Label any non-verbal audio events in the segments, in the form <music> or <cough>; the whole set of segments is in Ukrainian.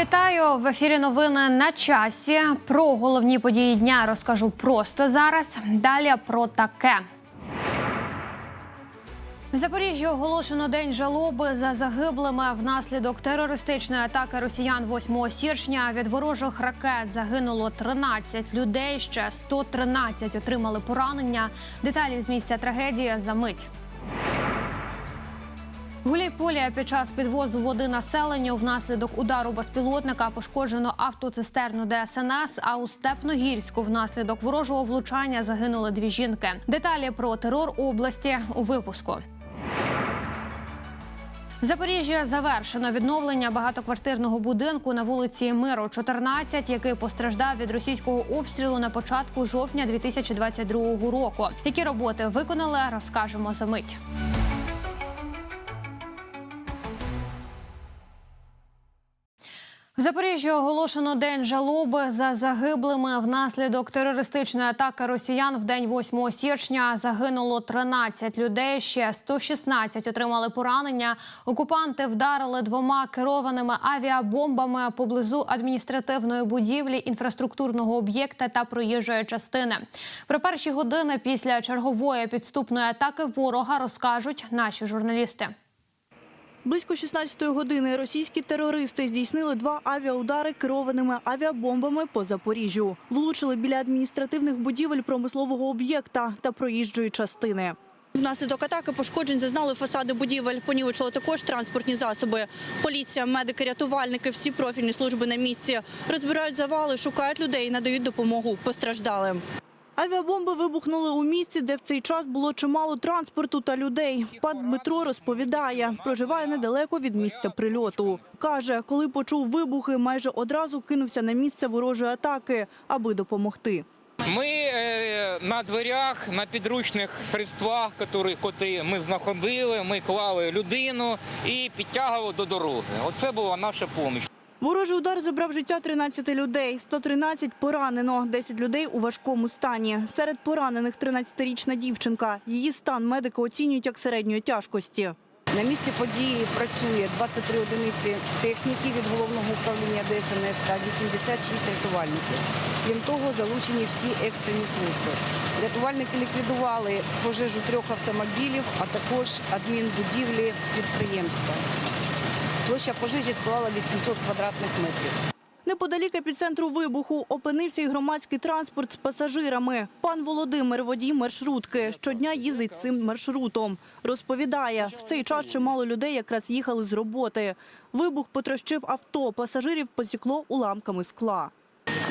Вітаю в ефірі. Новини на часі. Про головні події дня розкажу просто зараз. Далі про таке. В Запоріжжі оголошено день жалоби за загиблими внаслідок терористичної атаки росіян 8 січня. Від ворожих ракет загинуло 13 людей. Ще 113 отримали поранення. Деталі з місця трагедії за мить. В Гуляйполі під час підвозу води населенню внаслідок удару безпілотника пошкоджено автоцистерну ДСНС. А у Степногірську внаслідок ворожого влучання загинули дві жінки. Деталі про терор області у випуску. В Запоріжжі завершено відновлення багатоквартирного будинку на вулиці Миру, 14, який постраждав від російського обстрілу на початку жовтня 2022 року. Які роботи виконали, розкажемо за мить. В Запоріжжі оголошено день жалоби за загиблими внаслідок терористичної атаки росіян в день 8 січня. Загинуло 13 людей. Ще 116 отримали поранення. Окупанти вдарили двома керованими авіабомбами поблизу адміністративної будівлі, інфраструктурного об'єкта та проїжджої частини. Про перші години після чергової підступної атаки ворога розкажуть наші журналісти. Близько 16-ї години російські терористи здійснили два авіаудари керованими авіабомбами по Запоріжжю. Влучили біля адміністративних будівель промислового об'єкта та проїжджої частини. Внаслідок атаки пошкоджень зазнали фасади будівель. Понівечили також транспортні засоби. Поліція, медики, рятувальники, всі профільні служби на місці. Розбирають завали, шукають людей надають допомогу постраждалим. Авіабомби вибухнули у місці, де в цей час було чимало транспорту та людей. Пан Дмитро розповідає, проживає недалеко від місця прильоту. Каже, коли почув вибухи, майже одразу кинувся на місце ворожої атаки, аби допомогти. Ми е, на дверях, на підручних средствах, котрі, ми знаходили, ми клали людину і підтягували до дороги. Оце була наша допомога. Ворожий удар забрав життя 13 людей, 113 поранено, 10 людей у важкому стані. Серед поранених 13-річна дівчинка. Її стан медики оцінюють як середньої тяжкості. На місці події працює 23 одиниці техніки від головного управління ДСНС та 86 рятувальників. Крім того, залучені всі екстрені служби. Рятувальники ліквідували пожежу трьох автомобілів, а також адмінбудівлі підприємства. Площа пожежі склала 800 квадратних метрів. Неподалік епіцентру вибуху опинився і громадський транспорт з пасажирами. Пан Володимир, водій маршрутки, щодня їздить цим маршрутом. Розповідає, в цей час чимало людей якраз їхали з роботи. Вибух потрощив авто, пасажирів посікло уламками скла.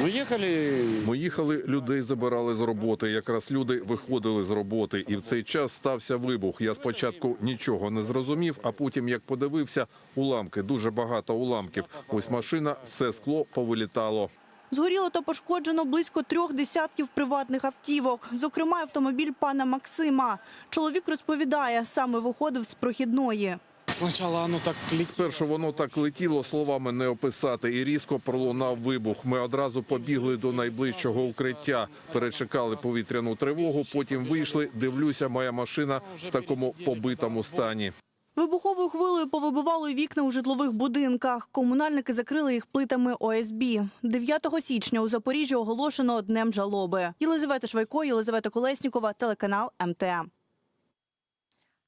Мы ехали, Ми їхали, людей забирали з роботи. Якраз люди виходили з роботи, і в цей час стався вибух. Я спочатку нічого не зрозумів, а потім, як подивився, уламки дуже багато уламків. Ось машина, все скло повилітало. Згоріло та пошкоджено близько трьох десятків приватних автівок, зокрема автомобіль пана Максима. Чоловік розповідає, саме виходив з прохідної. Сначала оно так. Спершу воно так летіло, словами не описати, і різко пролунав вибух. Ми одразу побігли до найближчого укриття, перечекали повітряну тривогу. Потім вийшли. Дивлюся, моя машина в такому побитому стані. Вибуховою хвилею повибивало вікна у житлових будинках. Комунальники закрили їх плитами ОСБ. 9 січня у Запоріжжі оголошено днем жалоби. Єлизавета Швайко, Єлизавета Колеснікова, телеканал МТМ.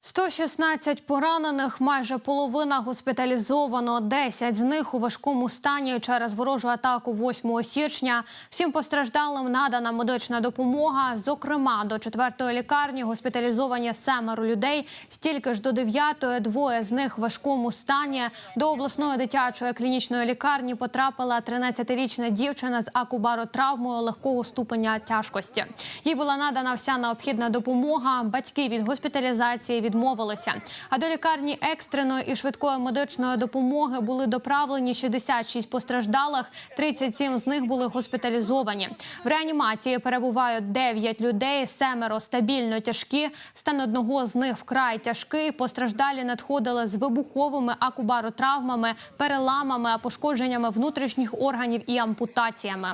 116 поранених, майже половина госпіталізовано. 10 з них у важкому стані через ворожу атаку 8 січня. Всім постраждалим надана медична допомога. Зокрема, до 4-ї лікарні госпіталізовані семеро людей. Стільки ж до 9-ї, двоє з них в важкому стані. До обласної дитячої клінічної лікарні потрапила 13-річна дівчина з акубаротравмою легкого ступеня тяжкості. Їй була надана вся необхідна допомога. Батьки від госпіталізації відмовилися. А до лікарні екстреної і швидкої медичної допомоги були доправлені 66 постраждалих. 37 з них були госпіталізовані. В реанімації перебувають 9 людей, семеро стабільно тяжкі. Стан одного з них вкрай тяжкий. Постраждалі надходили з вибуховими акубаротравмами, переламами, пошкодженнями внутрішніх органів і ампутаціями.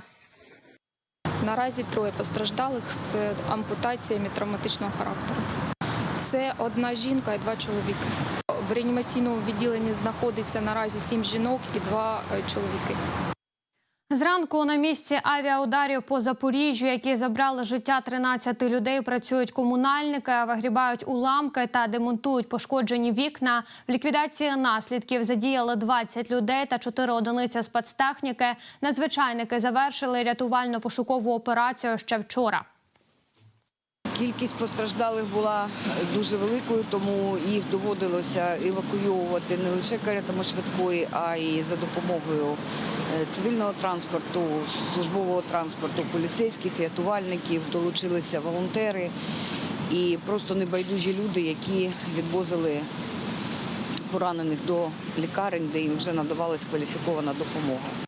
Наразі троє постраждалих з ампутаціями травматичного характеру. Це одна жінка і два чоловіки. В реанімаційному відділенні знаходиться наразі сім жінок і два е, чоловіки. Зранку на місці авіаударів по Запоріжжю, які забрали життя 13 людей, працюють комунальники, вигрібають уламки та демонтують пошкоджені вікна. В ліквідації наслідків задіяли 20 людей та 4 одиниці спецтехніки. Надзвичайники завершили рятувально-пошукову операцію ще вчора. Кількість постраждалих була дуже великою, тому їх доводилося евакуйовувати не лише каретами швидкої, а й за допомогою е, цивільного транспорту, службового транспорту, поліцейських, рятувальників, долучилися волонтери і просто небайдужі люди, які відвозили поранених до лікарень, де їм вже надавалась кваліфікована допомога.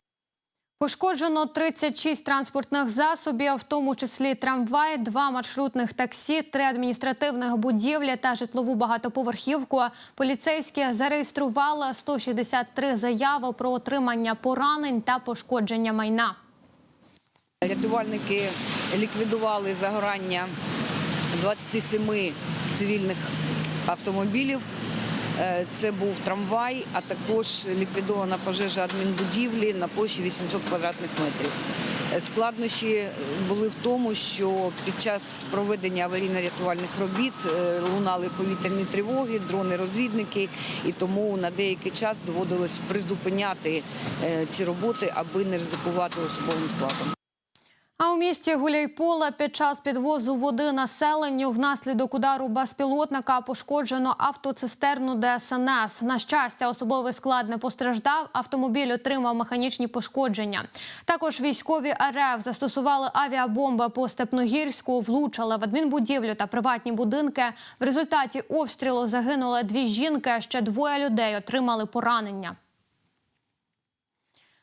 Пошкоджено 36 транспортних засобів, в тому числі трамвай, два маршрутних таксі, три адміністративних будівлі та житлову багатоповерхівку. Поліцейські зареєстрували 163 заяви про отримання поранень та пошкодження майна. Рятувальники ліквідували загорання 27 цивільних автомобілів. Е, Це був трамвай, а також ліквідована пожежа адмінбудівлі на площі 800 квадратних метрів. Е, Складнощі е, були в тому, що під час проведення аварійно-рятувальних робіт лунали повітряні тривоги, дрони-розвідники, і тому на деякий час доводилось призупиняти ці роботи, аби не ризикувати особовим складом. А у місті Гуляйполе під час підвозу води населенню внаслідок удару безпілотника пошкоджено автоцистерну ДСНС. На щастя, особовий склад не постраждав. Автомобіль отримав механічні пошкодження. Також військові РФ застосували авіабомби по Степногірську, влучили в адмінбудівлю та приватні будинки. В результаті обстрілу загинули дві жінки. Ще двоє людей отримали поранення.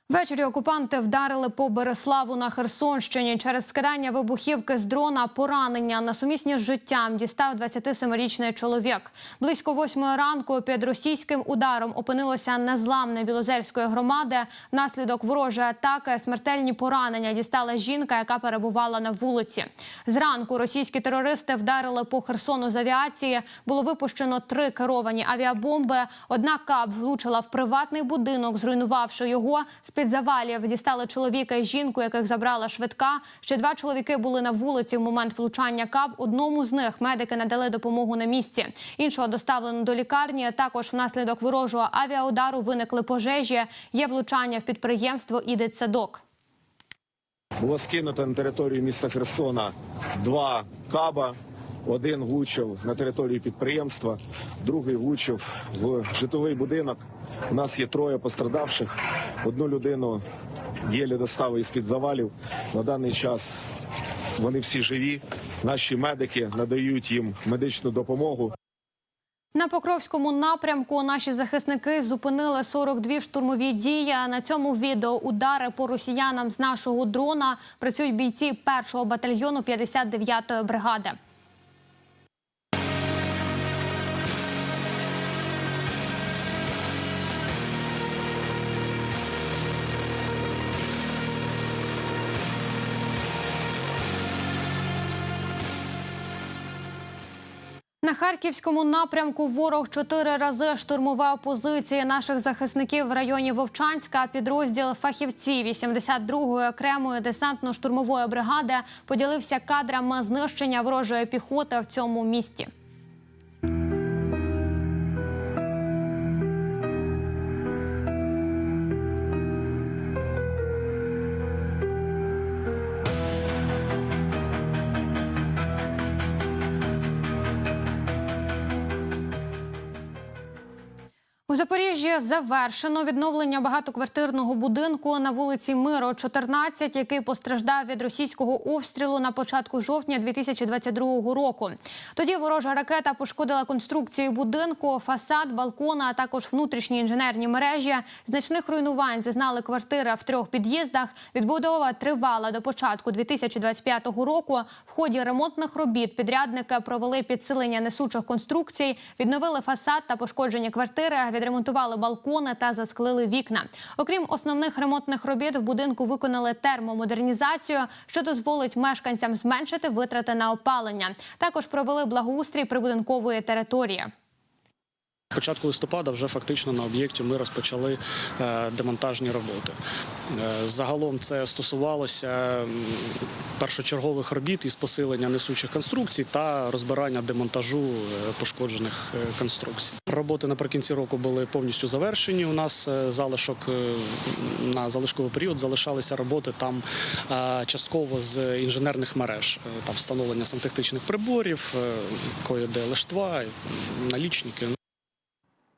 Ввечері окупанти вдарили по Береславу на Херсонщині. Через скидання вибухівки з дрона поранення на сумісні з життям дістав 27-річний чоловік. Близько восьмої ранку під російським ударом опинилося незламне Білозерської громади. Внаслідок ворожої атаки смертельні поранення дістала жінка, яка перебувала на вулиці. Зранку російські терористи вдарили по Херсону з авіації. Було випущено три керовані авіабомби. Одна кап влучила в приватний будинок, зруйнувавши його. З-під завалів дістали чоловіка і жінку, яких забрала швидка. Ще два чоловіки були на вулиці в момент влучання кап. Одному з них медики надали допомогу на місці. Іншого доставлено до лікарні. Також внаслідок ворожого авіаудару виникли пожежі. Є влучання в підприємство і дитсадок. Було скинуто на територію міста Херсона два каба. Один влучив на територію підприємства, другий влучив в житловий будинок. У нас є троє пострадавших. Одну людину єлі доставили з-під завалів. На даний час вони всі живі. Наші медики надають їм медичну допомогу. На Покровському напрямку наші захисники зупинили 42 штурмові дії. На цьому відео удари по росіянам з нашого дрона працюють бійці 1-го батальйону 59-ї бригади. На харківському напрямку ворог чотири рази штурмував позиції наших захисників в районі Вовчанська. Підрозділ фахівці 82-ї окремої десантно-штурмової бригади поділився кадрами знищення ворожої піхоти в цьому місті. У Запоріжжі завершено відновлення багатоквартирного будинку на вулиці Миру, 14, який постраждав від російського обстрілу на початку жовтня 2022 року. Тоді ворожа ракета пошкодила конструкцію будинку, фасад, балкона, а також внутрішні інженерні мережі. Значних руйнувань зазнали квартири в трьох під'їздах. Відбудова тривала до початку 2025 року. В ході ремонтних робіт підрядники провели підсилення несучих конструкцій, відновили фасад та пошкоджені квартири. Відремонтували балкони та засклили вікна. Окрім основних ремонтних робіт, в будинку виконали термомодернізацію, що дозволить мешканцям зменшити витрати на опалення. Також провели благоустрій прибудинкової території. Початку листопада вже фактично на об'єкті ми розпочали е, демонтажні роботи. Е, Загалом це стосувалося першочергових робіт із посилення несучих конструкцій та розбирання демонтажу е, пошкоджених конструкцій. Роботи наприкінці року були повністю завершені. У нас залишок на залишковий період залишалися роботи там частково з інженерних мереж, там встановлення сантехнічних приборів, е, кое-де лиштва, налічники.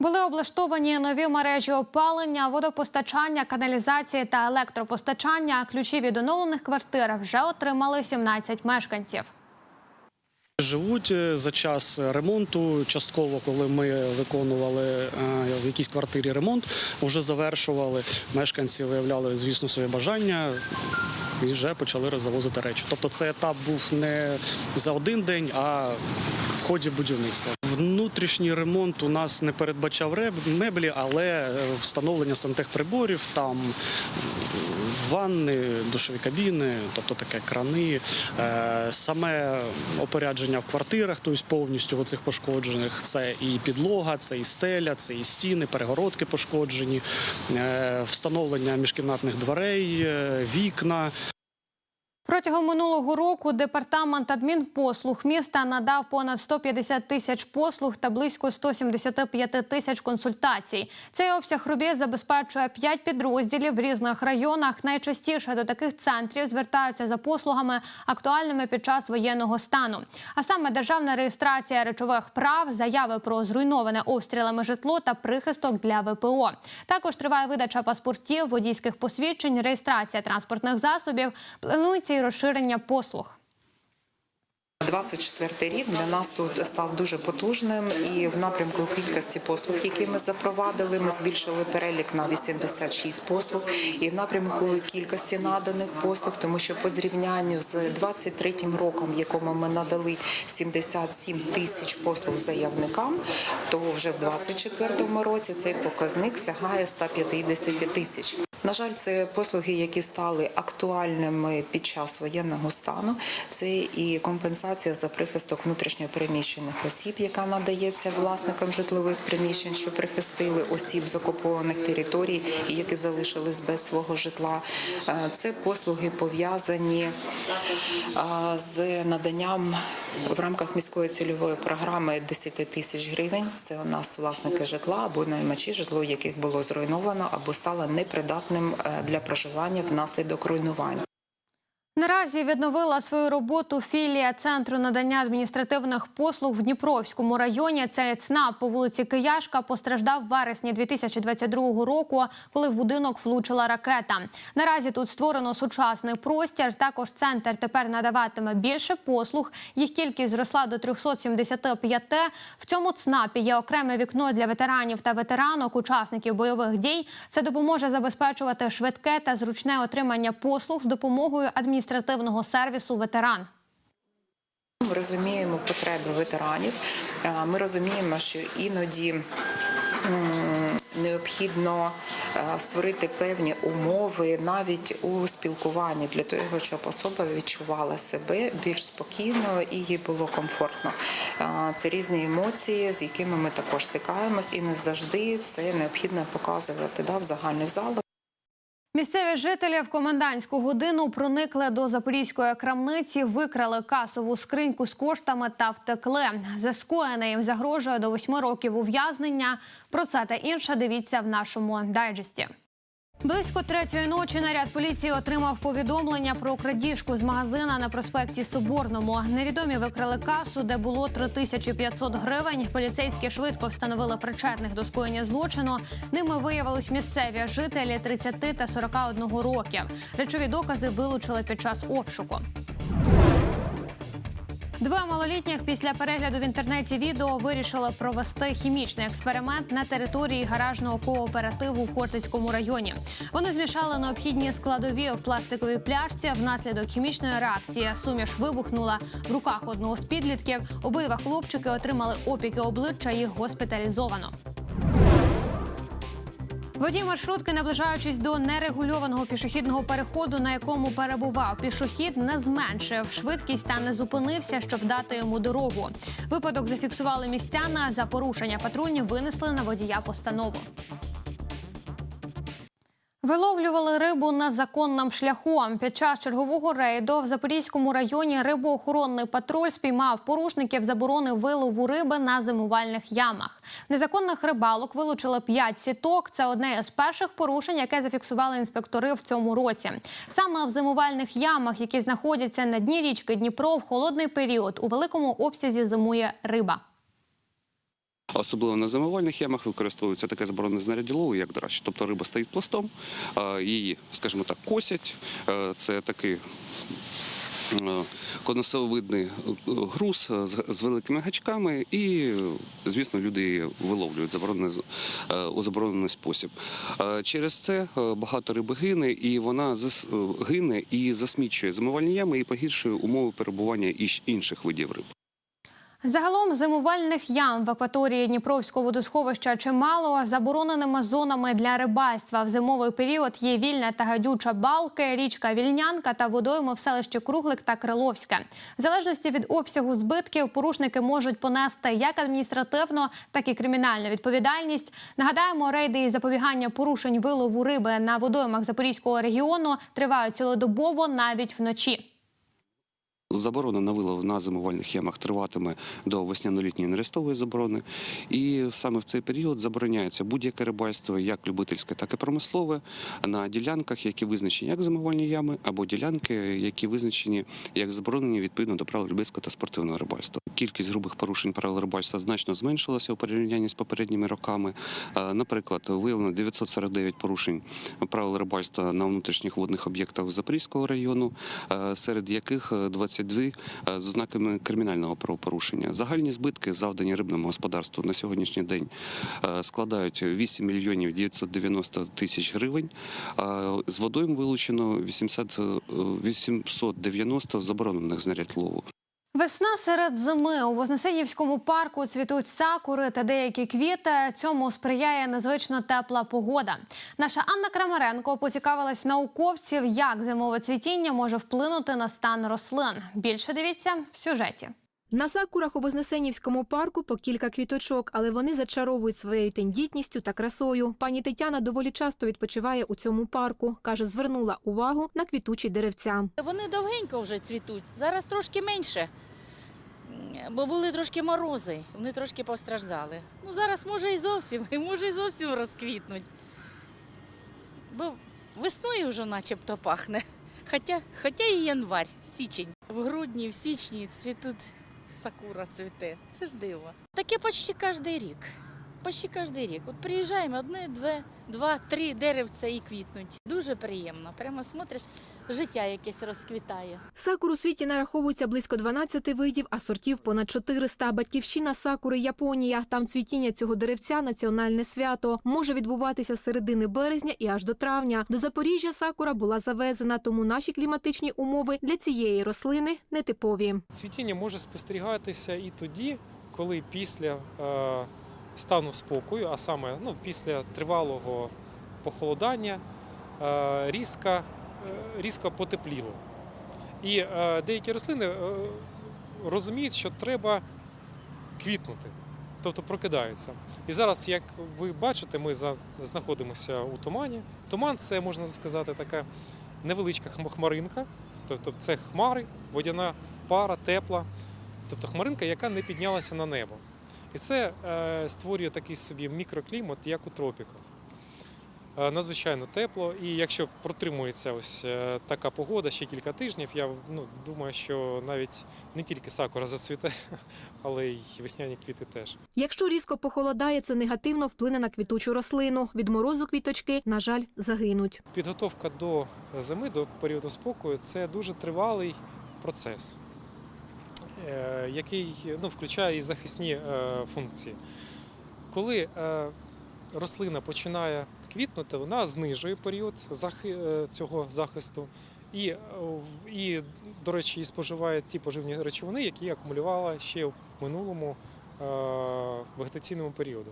Були облаштовані нові мережі опалення, водопостачання, каналізації та електропостачання. Ключі від оновлених квартир вже отримали 17 мешканців. Живуть е, за час ремонту. Частково, коли ми виконували е, в якійсь квартирі ремонт, вже завершували. Мешканці виявляли, звісно, своє бажання і вже почали завозити речі. Тобто, цей етап був не за один день, а в ході будівництва. Внутрішній ремонт у нас не передбачав меблі, але е, встановлення сантехприборів, там ванни, душові кабіни, тобто таке крани, Е, саме опорядження в квартирах, тобто повністю цих пошкоджених. Це і підлога, це і стеля, це і стіни, перегородки пошкоджені, е, встановлення міжкімнатних дверей, вікна. Протягом минулого року департамент адмінпослуг міста надав понад 150 тисяч послуг та близько 175 тисяч консультацій. Цей обсяг робіт забезпечує 5 підрозділів в різних районах. Найчастіше до таких центрів звертаються за послугами, актуальними під час воєнного стану. А саме державна реєстрація речових прав, заяви про зруйноване обстрілами житло та прихисток для ВПО. Також триває видача паспортів, водійських посвідчень, реєстрація транспортних засобів. Планується і розширення послуг. 24 рік для нас тут став дуже потужним, і в напрямку кількості послуг, які ми запровадили, ми збільшили перелік на 86 послуг, і в напрямку кількості наданих послуг, тому що по зрівнянню з 23 роком, в якому ми надали 77 тисяч послуг заявникам, то вже в 24 році цей показник сягає 150 тисяч. На жаль, це послуги, які стали актуальними під час воєнного стану. Це і компенсація за прихисток внутрішньопереміщених осіб, яка надається власникам житлових приміщень, що прихистили осіб з окупованих територій і які залишились без свого житла. Е, Це послуги пов'язані е, з наданням в рамках міської цільової програми 10 тисяч гривень. Це у нас власники житла або наймачі, житло яких було зруйновано або стало непридатним е, для проживання внаслідок руйнувань. Наразі відновила свою роботу філія центру надання адміністративних послуг в Дніпровському районі. Цей ЦНАП по вулиці Кияшка постраждав в вересні 2022 року, коли в будинок влучила ракета. Наразі тут створено сучасний простір. Також центр тепер надаватиме більше послуг. Їх кількість зросла до 375. В цьому ЦНАПі є окреме вікно для ветеранів та ветеранок, учасників бойових дій. Це допоможе забезпечувати швидке та зручне отримання послуг з допомогою адміністративного сервісу ветеран. Ми розуміємо потреби ветеранів. Е, Ми розуміємо, що іноді. Необхідно е, створити певні умови навіть у спілкуванні для того, щоб особа відчувала себе більш спокійно і їй було комфортно. Е, Це різні емоції, з якими ми також стикаємось, і не завжди це необхідно показувати да, в загальних залах. Місцеві жителі в комендантську годину проникли до запорізької крамниці, викрали касову скриньку з коштами та втекли. За скоєне їм загрожує до восьми років ув'язнення. Про це та інше дивіться в нашому дайджесті. Близько третьої ночі наряд поліції отримав повідомлення про крадіжку з магазина на проспекті Соборному. Невідомі викрали касу, де було 3500 гривень. Поліцейські швидко встановили причетних до скоєння злочину. Ними виявились місцеві жителі 30 та 41 років. Речові докази вилучили під час обшуку. Двоє малолітніх після перегляду в інтернеті відео вирішили провести хімічний експеримент на території гаражного кооперативу в Хортицькому районі. Вони змішали необхідні складові в пластиковій пляшці. Внаслідок хімічної реакції суміш вибухнула в руках одного з підлітків. Обидва хлопчики отримали опіки обличчя. Їх госпіталізовано. Водій маршрутки, наближаючись до нерегульованого пішохідного переходу, на якому перебував пішохід, не зменшив швидкість та не зупинився, щоб дати йому дорогу. Випадок зафіксували містяни. За порушення патрульні винесли на водія постанову. Виловлювали рибу на законному шляху. Під час чергового рейду в Запорізькому районі рибоохоронний патруль спіймав порушників заборони вилову риби на зимувальних ямах. Незаконних рибалок вилучили 5 сіток. Це одне з перших порушень, яке зафіксували інспектори в цьому році. Саме в зимувальних ямах, які знаходяться на дні річки Дніпро, в холодний період у великому обсязі зимує риба. Особливо на зимувальних ямах використовується таке заборонене знаряддя як драч. Тобто риба стоїть пластом, її, скажімо так, косять. Е, Це такий е, конусовидний е, груз з великими гачками, і, звісно, люди її виловлюють у заборонений спосіб. Через це багато риби гине, і вона гине і засмічує зимувальні ями і погіршує умови перебування інших видів риб. Загалом зимувальних ям в акваторії Дніпровського водосховища чимало. Забороненими зонами для рибальства в зимовий період є вільна та гадюча балки, річка Вільнянка та водойми в селищі Круглик та Криловське. В залежності від обсягу збитків порушники можуть понести як адміністративну, так і кримінальну відповідальність. Нагадаємо, рейди із запобігання порушень вилову риби на водоймах Запорізького регіону тривають цілодобово навіть вночі. Заборона на вилов на зимувальних ямах триватиме до весняно-літньої нерестової заборони. І саме в цей період забороняється будь-яке рибальство, як любительське, так і промислове, на ділянках, які визначені як зимувальні ями, або ділянки, які визначені як заборонені відповідно до правил любительського та спортивного рибальства. Кількість грубих порушень правил рибальства значно зменшилася у порівнянні з попередніми роками. Е, Наприклад, виявлено 949 порушень правил рибальства на внутрішніх водних об'єктах Запорізького району, е, серед яких е, 22 е, з ознаками кримінального правопорушення. Загальні збитки, завдані рибному господарству на сьогоднішній день, е, складають 8 мільйонів 990 тисяч гривень. Е, З водою вилучено 80, е, 890 заборонених знарядь лову. Весна серед зими у Вознесенівському парку цвітуть сакури та деякі квіти. Цьому сприяє незвично тепла погода. Наша Анна Крамаренко поцікавилась науковців, як зимове цвітіння може вплинути на стан рослин. Більше дивіться в сюжеті. На сакурах у Вознесенівському парку по кілька квіточок, але вони зачаровують своєю тендітністю та красою. Пані Тетяна доволі часто відпочиває у цьому парку. Каже, звернула увагу на квітучі деревця. Вони довгенько вже цвітуть. Зараз трошки менше, бо були трошки морози, вони трошки постраждали. Ну зараз може і зовсім, <laughs> може і зовсім розквітнуть. Бо весною вже начебто пахне. Хоча, хоча і январь, січень. В грудні, в січні цвітуть сакура цвіте. Це ж диво. Таке почти кожен рік. Почти кожен рік. От приїжджаємо одне, две, два, три деревця і квітнуть. Дуже приємно. Прямо смотриш, життя якесь розквітає. Сакур у світі нараховується близько 12 видів, а сортів понад 400. Батьківщина сакури Японія. Там цвітіння цього деревця національне свято може відбуватися з середини березня і аж до травня. До Запоріжжя сакура була завезена, тому наші кліматичні умови для цієї рослини нетипові. Цвітіння може спостерігатися і тоді, коли після е, стану спокою, а саме ну, після тривалого похолодання, е, різко, е, різко потепліло. І е, деякі рослини е, розуміють, що треба квітнути, тобто прокидаються. І зараз, як ви бачите, ми знаходимося у тумані. Туман це можна сказати така невеличка хмаринка, тобто це хмари, водяна пара, тепла, тобто хмаринка, яка не піднялася на небо. І це е, створює такий собі мікроклімат, як у тропіках. Е, надзвичайно тепло, і якщо протримується ось е, така погода ще кілька тижнів, я ну, думаю, що навіть не тільки сакура зацвіте, <laughs> але й весняні квіти теж. Якщо різко похолодає, це негативно вплине на квітучу рослину. Від морозу квіточки, на жаль, загинуть. Підготовка до зими, до періоду спокою це дуже тривалий процес, е, який ну, включає і захисні е, функції. Коли е, рослина починає квітнути, вона знижує період е, цього захисту і, е, і, до речі, і споживає ті поживні речовини, які акумулювала ще в минулому е, вегетаційному періоду.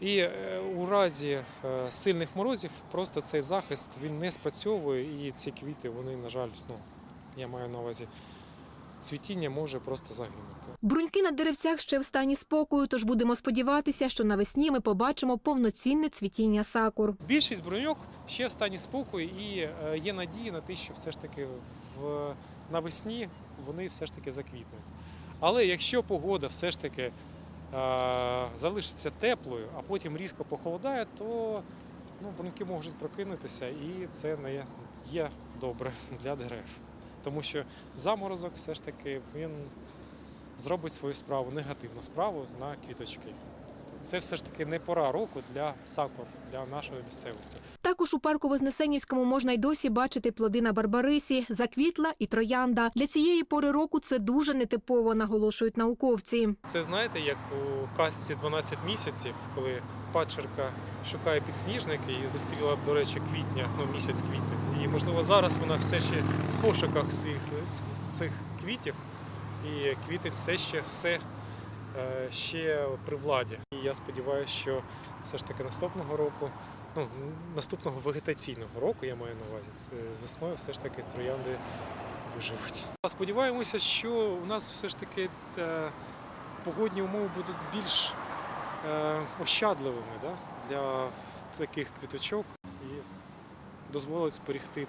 І у разі сильних морозів просто цей захист він не спрацьовує, і ці квіти, вони, на жаль, ну, я маю на увазі, цвітіння може просто загинути. Бруньки на деревцях ще в стані спокою, тож будемо сподіватися, що навесні ми побачимо повноцінне цвітіння сакур. Більшість броньок ще в стані спокою, і е, є надія на те, що все ж таки в, навесні вони все ж таки заквітнуть. Але якщо погода все ж таки е, залишиться теплою, а потім різко похолодає, то ну, бруньки можуть прокинутися, і це не є добре <laughs> для дерев. Тому що заморозок все ж таки він зробить свою справу, негативну справу на квіточки. Це все ж таки не пора року для сакур, для нашої місцевості. Також у парку Вознесенівському можна й досі бачити плоди на барбарисі, заквітла і троянда. Для цієї пори року це дуже нетипово, наголошують науковці. Це знаєте, як у казці 12 місяців, коли падчерка шукає підсніжники і зустріла, до речі, квітня, ну місяць квітень. І можливо зараз вона все ще в пошуках своїх цих квітів, і квітень все ще все е, ще при владі. І я сподіваюся, що все ж таки наступного року, ну наступного вегетаційного року, я маю на увазі, це з весною все ж таки троянди виживуть. Сподіваємося, що у нас все ж таки е, погодні умови будуть більш е, ощадливими да, для таких квіточок і дозволить зберегти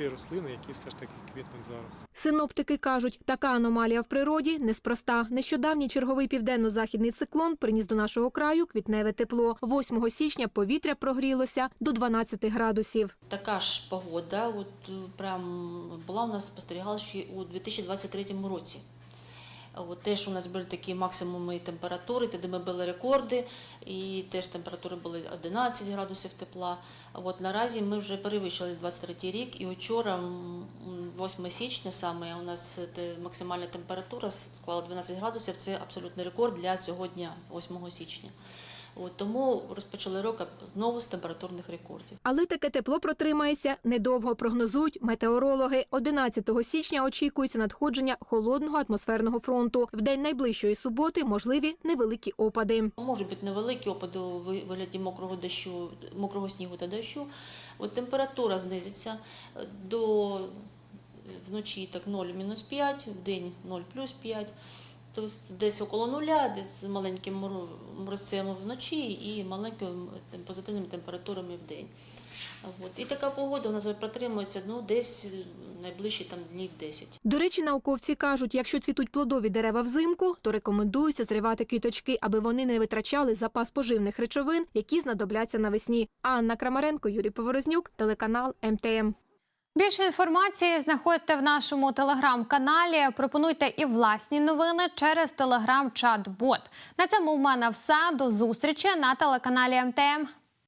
ті рослини, які все ж таки квітнуть зараз. Синоптики кажуть, така аномалія в природі неспроста. Нещодавній черговий південно-західний циклон приніс до нашого краю квітневе тепло. 8 січня повітря прогрілося до 12 градусів. Така ж погода, от прям була у нас спостерігалася ще у 2023 році. От теж у нас були такі максимуми температури, тоді ми били рекорди, і теж температури були 11 градусів тепла. От наразі ми вже перевищили 23 рік, і вчора, 8 січня, саме у нас максимальна температура склала 12 градусів. Це абсолютний рекорд для цього дня, 8 січня. От тому розпочали рок знову з температурних рекордів. Але таке тепло протримається недовго, прогнозують метеорологи. 11 січня очікується надходження холодного атмосферного фронту. В день найближчої суботи можливі невеликі опади. Можуть бути невеликі опади у вигляді мокрого дощу, мокрого снігу та дощу. От температура знизиться е, до вночі так 0 мінус 5, в день 0 плюс 5. Тобто десь около нуля, десь з маленьким мор- морозцем вночі і маленькими позитивними температурами в день. От. І така погода у нас протримується ну, десь найближчі там, днів 10. До речі, науковці кажуть, якщо цвітуть плодові дерева взимку, то рекомендується зривати квіточки, аби вони не витрачали запас поживних речовин, які знадобляться навесні. Анна Крамаренко, Юрій Поворознюк, телеканал МТМ. Більше інформації знаходьте в нашому телеграм-каналі. Пропонуйте і власні новини через телеграм-чат-бот. На цьому в мене все. До зустрічі на телеканалі МТМ.